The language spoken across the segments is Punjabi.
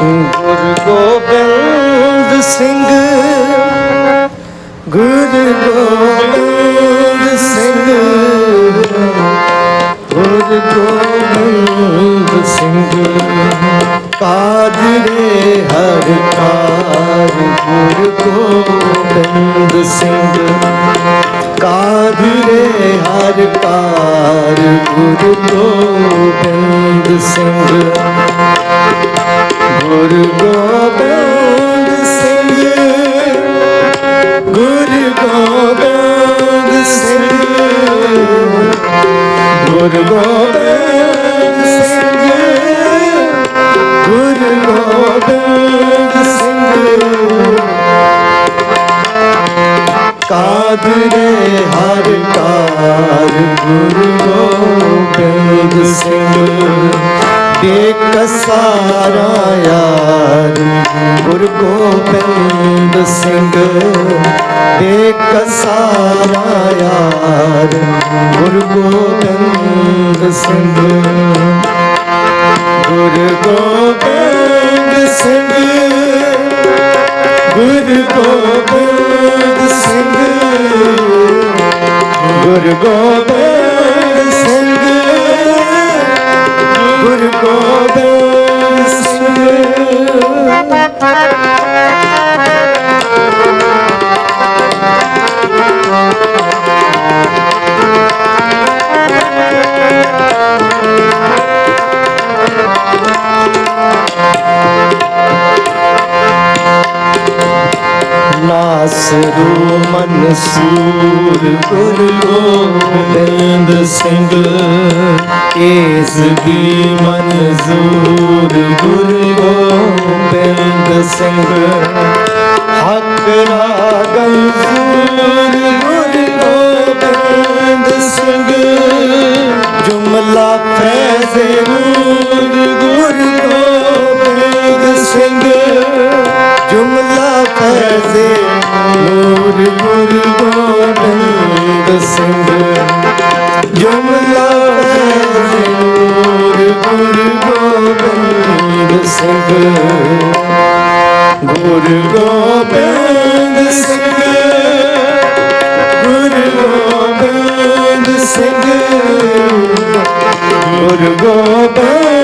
ਗੁਰੂ ਗੋਬਿੰਦ ਸਿੰਘ ਗੁਰੂ ਕਾਜਰੇ ਹਰ ਪਾਰ ਗੁਰੂ ਗੋਬਿੰਦ ਸਿੰਘ। ਗੁਰ ਗੋਬਿੰਦ ਸਿੰਘ ਗੁਰ ਗੋਬਿੰਦ ਸਿੰਘ। ਗੁਰ ਗੋਬਿੰਦ ਕਾਦਰੇ ਹਰ ਕਾਰ ਗੁਰੂ ਗੋਬਿੰਦ ਸਿੰਘ ਦੇਖ ਸਾਰਾ ਯਾਰ ਗੁਰੂ ਗੋਬਿੰਦ ਸਿੰਘ ਦੇਖ ਸਾਰਾ ਯਾਰ ਗੁਰੂ ਗੋਬਿੰਦ ਸਿੰਘ ਗੁਰੂ ਗੋਬਿੰਦ ਸਿੰਘ ਗੁਰ ਗੋਬਿੰਦ ਸਿੰਘ। ਗੁਰ ਗੋਬਿੰਦ ਸਿੰਘ। ਗੁਰ ਗੋਬਿੰਦ ਸਿੰਘ। ਦੀ ਮਨਜ਼ੂਰ ਗੁਰੂ ਗੋਬਿੰਦ ਸਿੰਘ। ਹੱਕ ਰਾਗੰ ਸੂਰ ਗੁਰੂ ਗੋਬਿੰਦ ਸਿੰਘ। ਜੁਮਲਾ ਫੈਜ਼ੇ ਨੂਰ ਗੁਰੂ ਗੋਬਿੰਦ ਸਿੰਘ। ਜੁਮਲਾ ਫੈਜ਼ੇ ਨੂਰ ਗੁਰੂ ਗੋਬਿੰਦ ਸਿੰਘ। ਜੁਮਲਾ ਗੁਰੂ ਗੋਬਿੰਦ ਸਿੰਘ ਗੁਰੂ ਗੋਬਿੰਦ ਸਿੰਘ ਗੁਰੂ ਗੋਬਿੰਦ ਸਿੰਘ ਗੁਰੂ ਗੋਬਿੰਦ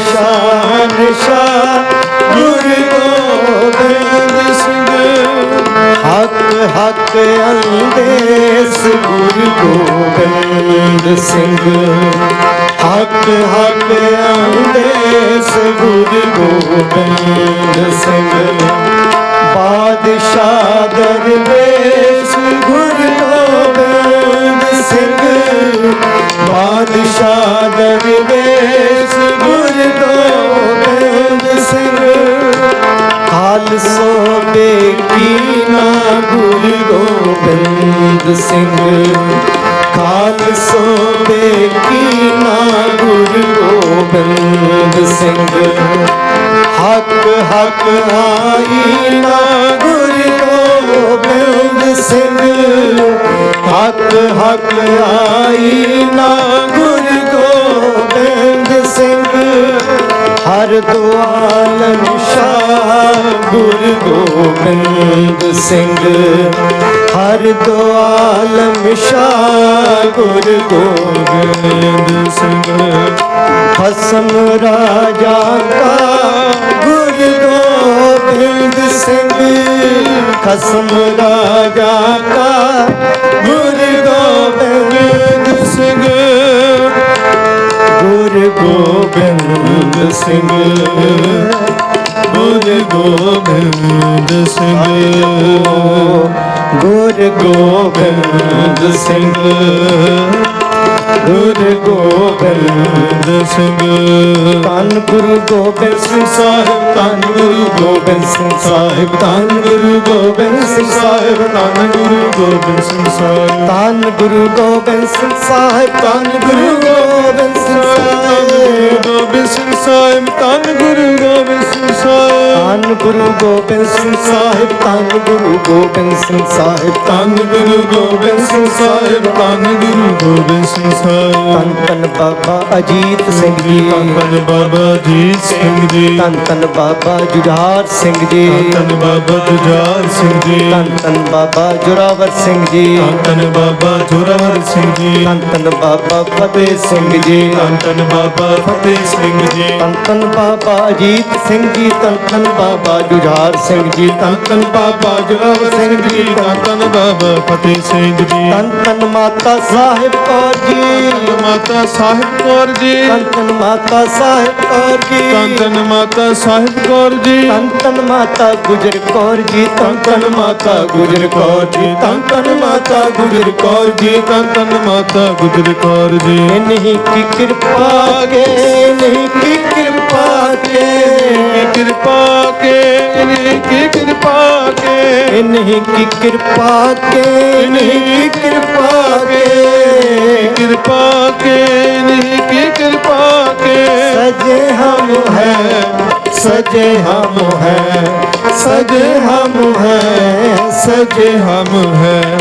ਸ਼ਾਹ ਸ਼ਾਹ ਸ਼ਾਹ ਗੋਬਿੰਦ ਸਿੰਘ ਹੱਕ ਹੱਕ ਅੰਦੇਸ ਗੁਰੂ ਗੋਬਿੰਦ ਸਿੰਘ ਹੱਕ ਹੱਕ ਅੰਦੇਸ ਗੁਰੂ ਗੋਬਿੰਦ ਸਿੰਘ ਬਾਦਸ਼ਾਹ ਦਰਵੇਸ਼ ਗੁਰੂ ਗੋਬਿੰਦ ਸਿੰਘ ਬਾਦਸ਼ਾਹ ਦਰਵੇਸ਼ ਸੋਬੇ ਬੇਕੀਨਾ ਗੁਰੂ ਗੋਬਿੰਦ ਸਿੰਘ? ਖਾਲਸੋ ਬੇਕੀਨਾ ਗੁਰੂ ਗੋਬਿੰਦ ਸਿੰਘ? ਹੱਕ ਹੱਕ ਆਈਨਾ ਗੁਰੂ ਗੋਬਿੰਦ ਸਿੰਘ। ਹੱਕ ਹੱਕ ਆਈਨਾ ਗੁਰੂ ਗੋਬਿੰਦ ਸਿੰਘ। ਹਰ ਦੁਆਲ ਨਿਸ਼ਾਨ ਗੁਰੂ ਗੋਬਿੰਦ ਸਿੰਘ ਹਰ ਦੁਆਲ ਨਿਸ਼ਾਨ ਗੁਰੂ ਗੋਬਿੰਦ ਸਿੰਘ ਹਸਨ ਰਾਜਾ ਕਾ ਗੁਰੂ ਗੋਬਿੰਦ ਗੋਬਿੰਦ ਸਿੰਘ ਖਸਮ ਰਾਜਾ ਸਿੰਘ। ਗੁਰੂ ਗੋਬਿੰਦ ਸਿੰਘ। ਗੁਰ ਗੋਬਿੰਦ ਸਿੰਘ। ਗੁਰ ਗੋਬਿੰਦ ਸਿੰਘ। ਧੰਨ ਗੁਰੂ ਗੋਬਿੰਦ ਸਿੰਘ ਸਾਹਿਬ, ਧੰਨ ਗੁਰੂ ਗੋਬਿੰਦ ਸਿੰਘ ਸਾਹਿਬ, ਧੰਨ ਗੁਰੂ ਗੋਬਿੰਦ ਸਿੰਘ ਸਾਹਿਬ, ਧੰਨ ਗੁਰੂ ਗੋਬਿੰਦ ਸਿੰਘ ਸਾਹਿਬ। ਧੰਨ ਗੁਰੂ ਗੋਬਿੰਦ ਸਿੰਘ ਸਾਹਿਬ, ਧੰਨ ਗੁਰੂ ਗੋਬਿੰਦ ਸਿੰਘ ਸਾਹਿਬ। ਗੋਬਿੰਦ ਸਿੰਘ ਸਾਹਿਬ ਧੰਨ ਗੁਰੂ ਗੋਬਿੰਦ ਸਿੰਘ ਸਾਹਿਬ। ਧੰਨ ਗੁਰੂ ਗੋਬਿੰਦ ਸਿੰਘ ਸਾਹਿਬ ਧੰਨ ਗੁਰੂ ਗੋਬਿੰਦ ਸਿੰਘ ਸਾਹਿਬ। ਧੰਨ ਗੁਰੂ ਗੋਬਿੰਦ ਸਿੰਘ ਸਾਹਿਬ ਧੰਨ ਗੁਰੂ ਗੋਬਿੰਦ ਸਿੰਘ ਸਾਹਿਬ। ਧੰਨ ਬਾਬਾ ਅਜੀਤ ਸਿੰਘ ਜੀ। ਧੰਨ ਬਾਬਾ ਜੀਤ ਸਿੰਘ ਜੀ। ਧੰਨ ਧੰਨ ਬਾਬਾ ਜੁਝਾਰ ਸਿੰਘ ਜੀ। ਧੰਨ ਬਾਬਾ ਜੁਝਾਰ ਸਿੰਘ ਜੀ। ਧੰਨ ਧੰਨ ਬਾਬਾ ਜੁਰਾਵਰ ਸਿੰਘ ਜੀ। ਧੰਨ ਬਾਬਾ ਜੋਰਾਵਰ ਸਿੰਘ ਜੀ। ਧੰਨ ਧੰਨ ਬਾਬਾ ਫਤਿਹ ਸਿੰਘ ਜੀ। ਧੰਨ ਧੰਨ ਬਾਬਾ ਫਤਿਹ ਸਿੰਘ ਜੀ ਧੰਨ ਧੰਨ ਬਾਬਾ ਅਜੀਤ ਸਿੰਘ ਜੀ ਧੰਨ ਧੰਨ ਬਾਬਾ ਜੁਝਾਰ ਸਿੰਘ ਜੀ ਧੰਨ ਧੰਨ ਬਾਬਾ ਜੁਰਾਵਰ ਸਿੰਘ ਜੀ ਧੰਨ ਧੰਨ ਬਾਬਾ ਫਤਿਹ ਸਿੰਘ ਜੀ ਧੰਨ ਧੰਨ ਮਾਤਾ ਸਾਹਿਬ ਕੌਰ ਜੀ ਮਾਤਾ ਸਾਹਿਬ ਕੌਰ ਜੀ ਧੰਨ ਧੰਨ ਮਾਤਾ ਸਾਹਿਬ ਕੌਰ ਜੀ ਧੰਨ ਧੰਨ ਮਾਤਾ ਸਾਹਿਬ ਕੌਰ ਜੀ ਧੰਨ ਧੰਨ ਮਾਤਾ ਗੁਜਰ ਕੌਰ ਜੀ ਧੰਨ ਧੰਨ ਮਾਤਾ ਗੁਜਰ ਕੌਰ ਜੀ ਧੰਨ ਧੰਨ ਮਾਤਾ ਗੁਜਰ ਕੌਰ ਜੀ ਧੰਨ ਧੰਨ ਮਾਤਾ ਗੁਜਰ ਕੌਰ ਜੀ ਨਹੀਂ ਕੀ ਕਿਰਪਾ ਕੇ ਕੇਨੀ ਕੀ। ਕਿਰਪਾ ਕੇਨੀ ਕਿਰਪਾ ਕੇਨੀ ਕੀ ਕਿਰਪਾ ਕੇਨੀ ਕੀ ਕਿਰਪਾ ਕੇਨੀ ਕੀ। ਕਿਰਪਾ ਕੇ ਕਿਰਪਾ ਕੇਨੀ ਕੀ ਕਿਰਪਾ ਕੇ। ਸਜੇ ਹਮ ਹੈ ਸਜੇ ਹਮ ਹੈ। सजे हम हैं सजे हम हैं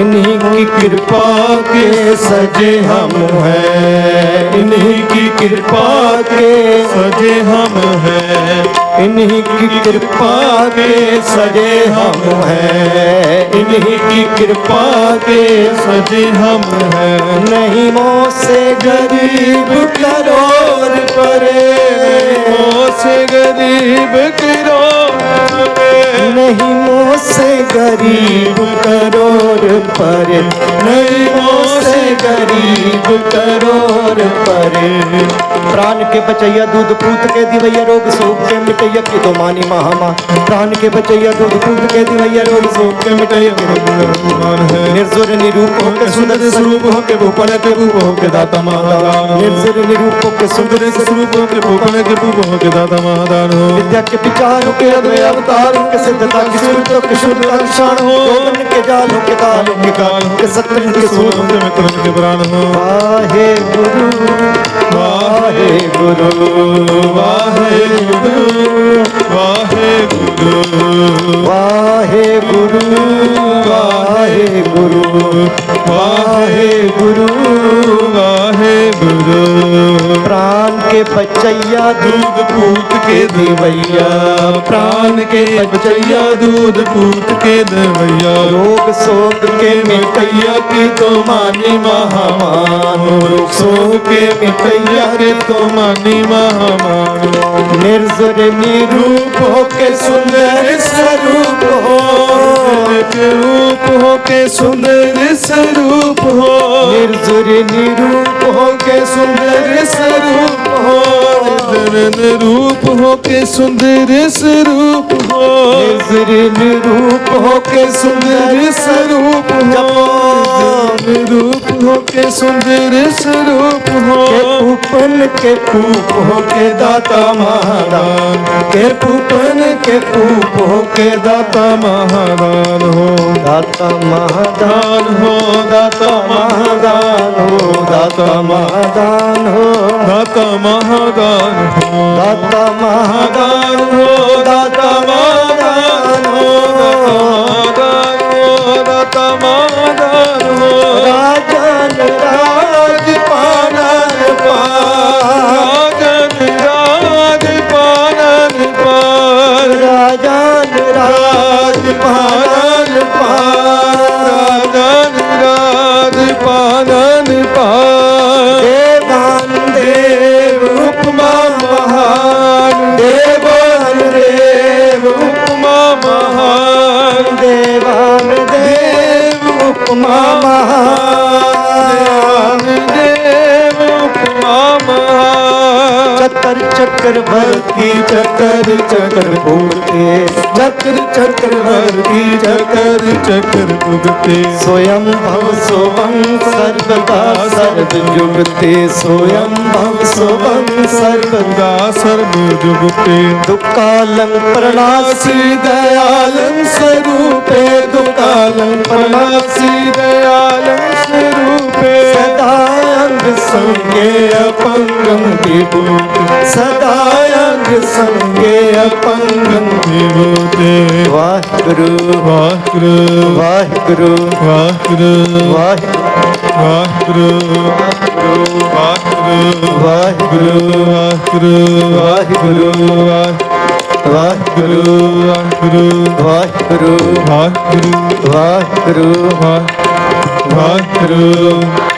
इन्हीं की कृपा के सजे हम हैं इन्हीं की कृपा के सजे हम हैं इन्हीं की कृपा के सजे हम हैं इन्हीं की कृपा के सजे हम हैं नहीं मोह से गरीब करो ਹੋਰ ਪਰੇ ਮੋਸ ਗਰੀਬ ਕਰੋੜ ਨਹੀਂ ਮੋਸ ਗਰੀਬ ਕਰੋੜ ਪਰੇ ਨਹੀਂ ਮੋਸ ਗਰੀਬ ਕਰੋੜ ਪਰੇ प्राण के बचैया दूध पूत के दिवैया रोग सोख के मिटैया के दो मानी महामा प्राण के बचैया दूध पूत के दिवैया रोग सोख के मिटैया निर्जुर निरूप होके सुंदर स्वरूप होके भूपन के भूप होके दाता माता निर्जुर निरूप होके ਗੁਰੇ ਸਰੂਪੋਂ ਕੇ ਭੋਪਲੇ ਕੇ ਭੂਪੋਂ ਕੇ ਦਾਤਾ ਮਹਾਦਾਨ ਹੋ। ਵਿਦਿਆ ਕੇ ਵਿਚਾਰੋਂ ਕੇ ਅਦਵੇ ਅਵਤਾਰ ਕੇ ਸਿੱਧਤਾ ਕੇ ਸੂਰਤੋਂ ਕੇ ਸ਼ੁਰਤਾ ਸ਼ਾਨ ਹੋ। ਮਨ ਕੇ ਜਾਲੋ ਕੇ ਤਾਲੋ ਕੇ ਕਾਲ ਕੇ ਸਤਨ ਕੇ ਸੂਰਤੋਂ ਕੇ ਮਿਤਰਨ ਕੇ ਬਰਾਨ ਹੋ ਵਾਹੇ ਗੁਰੂ ਵਾਹੇ ਗੁਰੂ ਵਾਹੇ ਗੁਰੂ ਵਾਹੇ ਗੁਰੂ ਵਾਹੇ ਗੁਰੂ ਵਾਹੇ ਗੁਰੂ ਵਾਹੇ ਗੁਰੂ ਵਾਹੇ ਗੁਰੂ। ਪ੍ਰਾਨ ਕੇ ਬਚਈਆ ਦੂਧ ਪੂਤ ਕੇ ਦਿਵਈਆ। ਪ੍ਰਾਨ ਜਾਨ ਕੇ ਬਚਈਆ ਦੂਧ ਪੂਤ ਕੇ ਦਵਈਆ। ਰੋਗ ਸੋਗ ਕੇ ਮਿਟਈਆ ਕੀ ਤੋ ਮਾਨੀ ਮਹਾਮਾਨ। ਰੋਗ ਸੋਗ ਕੇ ਮਿਟਈਆ ਕੇ ਤੋ ਮਾਨੀ ਮਹਾਮਾਨ। ਨਿਰਜ਼ਰ ਨੀ ਰੂਪ ਹੋ ਕੇ ਸੁੰਦਰ ਸਰੂਪ ਹੋ। ਰੂਪ ਹੋ ਕੇ ਸੁੰਦਰ ਸਰੂਪ ਹੋ। ਨਿਰਜ਼ਰ ਨਿਰੂਪ ਹੋ ਕੇ ਸੁੰਦਰ ਸਰੂਪ ਹੋ। ਨਿਰੂਪ ਹੋ ਕੇ ਸੁੰਦਰ ਸਰੂਪ रूप हो। स्वरूप हो हो के सुंदर स्वरूप हो। रूप हो के सुंदर स्वरूप हो। पूपन के पूप हो के दाता महादान के पूपन के पूप हो के दाता महादान हो। दाता महादान हो दाता महादान हो। दाता महादान हो। दाता महादान हो। दाता महादान हो दाता चक्रवर्ती चक्र चक्र भूते चक्र चक्रवर्ती चक्र चकर चकर भुगते स्वयं भव सोवं सर्वदा सर्वयुगते स्वयं भव सोवं सर्वदा गा सर्व जुगते दुकालं प्रणासी दयालं स्वरूपे दुकालं प्रणासी दयालं स्वरूपे सदा ਅੰਗ ਸੰਗੇ ਅਪੰਗੰ ਦੇਵੋਤੇ ਸਦਾ ਅੰਗ ਸੰਗੇ ਅਪੰਗੰ ਦੇਵੋਤੇ ਵਾਹਿਗੁਰੂ ਵਾਹਿਗੁਰੂ ਵਾਹਿਗੁਰੂ ਵਾਹਿਗੁਰੂ ਵਾਹਿਗੁਰੂ ਵਾਹਿਗੁਰੂ ਵਾਹਿਗੁਰੂ ਵਾਹਿਗੁਰੂ ਵਾਹਿਗੁਰੂ ਵਾਹਿਗੁਰੂ ਵਾਹਿਗੁਰੂ ਵਾਹਿਗੁਰੂ ਵਾਹਿਗੁਰੂ ਵਾਹਿਗੁਰੂ ਵਾਹਿਗੁਰੂ ਵਾਹਿਗੁਰੂ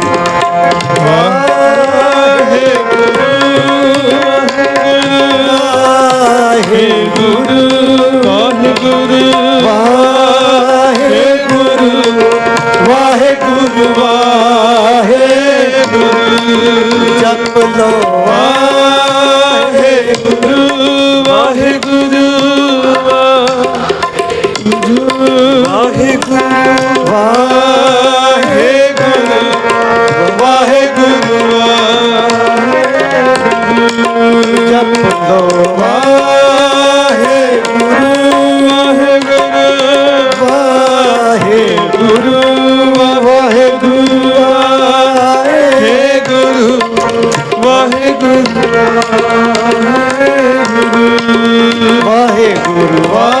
বলো Guru.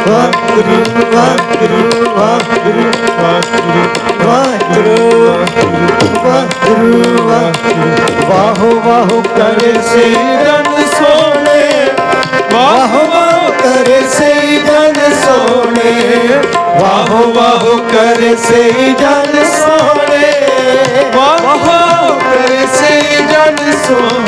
ਵਾਹਿਗੁਰੂ ਵਾਹਿਗੁਰੂ ਵਾਹਿਗੁਰੂ ਵਾਹਿਗੁਰੂ ਵਾਹਿਗੁਰੂ ਵਾਹਿਗੁਰੂ ਵਾਹਿਗੁਰੂ ਵਾਹੋ ਵਾਹੋ ਕਰੇ ਸਿਰਨ ਸੋਹਣੇ ਵਾਹੋ ਵਾਹੋ ਕਰੇ ਸਿਰਨ ਸੋਹਣੇ ਵਾਹੋ ਵਾਹੋ ਕਰੇ ਸਿਰਨ ਸੋਹਣੇ ਵਾਹੋ ਕਰੇ ਸਿਰਨ ਸੋਹਣੇ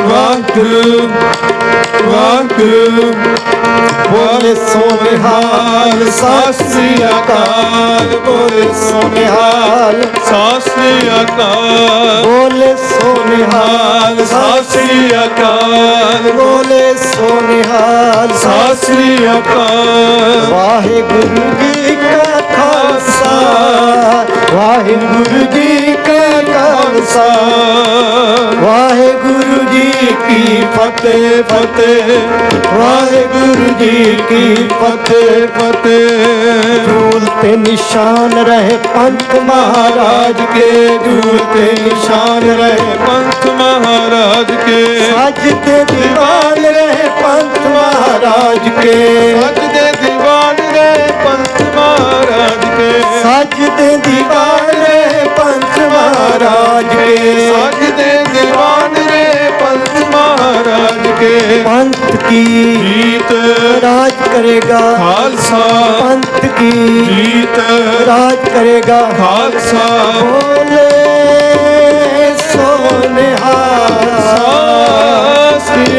ਵਾਹਿਗੁਰੂ ਵਾਹਿਗੁਰੂ ਬੋਲੇ ਸੋਨਿਹਾਲ ਸਤਿ ਸ੍ਰੀ ਅਕਾਲ ਬੋਲੇ ਸੋਨਿਹਾਲ ਸਤਿ ਸ੍ਰੀ ਅਕਾਲ ਬੋਲੇ ਸੋਨਿਹਾਲ ਸਤਿ ਸ੍ਰੀ ਅਕਾਲ ਬੋਲੇ ਸੋਨਿਹਾਲ ਸਤਿ ਅਕਾਲ ਵਾਹਿਗੁਰੂ ਜੀ ਕਾ ਖਾਲਸਾ ਵਾਹਿਗੁਰੂ ਜੀ ਕਾ ਖਾਲਸਾ ਵਾਹਿਗੁਰੂ ਜੀ ਕੀ ਫਤਿਹ ਫਤਿਹ ਵਾਹਿਗੁਰੂ ਜੀ ਕੀ ਫਤਿਹ ਫਤਿਹ ਧੂਲ ਤੇ ਨਿਸ਼ਾਨ ਰਹੇ ਪੰਥ ਮਹਾਰਾਜ ਕੇ ਧੂਲ ਤੇ ਨਿਸ਼ਾਨ ਰਹੇ ਪੰਥ ਮਹਾਰਾਜ ਕੇ ਸੱਜ ਤੇ ਦੀਵਾਨ ਰਹੇ ਪੰਥ ਮਹਾਰਾਜ ਕੇ ਅੱਜ ਦੇ ਦੀਵਾਨ ਦੇ ਪੰਥ ਮਹਾਰਾਜ ਕੇ ਸੱਜ ਤੇ ਦੀਵਾਨ ਰਹੇ ਪੰਥ ਮਹਾਰਾਜ ਕੇ ਅੱਜ ਦੇ ਦੀਵਾਨ ਕੇ ਪੰਥ ਕੀ ਜੀਤ ਰਾਜ ਕਰੇਗਾ। ਖਾਲਸਾ। ਪੰਥ ਕੀ ਜੀਤ ਰਾਜ ਕਰੇਗਾ। ਖਾਲਸਾ। ਬੋਲੇ ਸੋਨਿਹਾਲ ਸਤਿ ਸ੍ਰੀ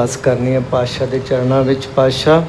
ਅਰਦਾਸ ਕਰਨੀ ਹੈ ਪਾਤਸ਼ਾਹ ਦੇ ਚਰਨਾਂ ਵਿੱਚ ਪਾਤਸ਼ਾਹ।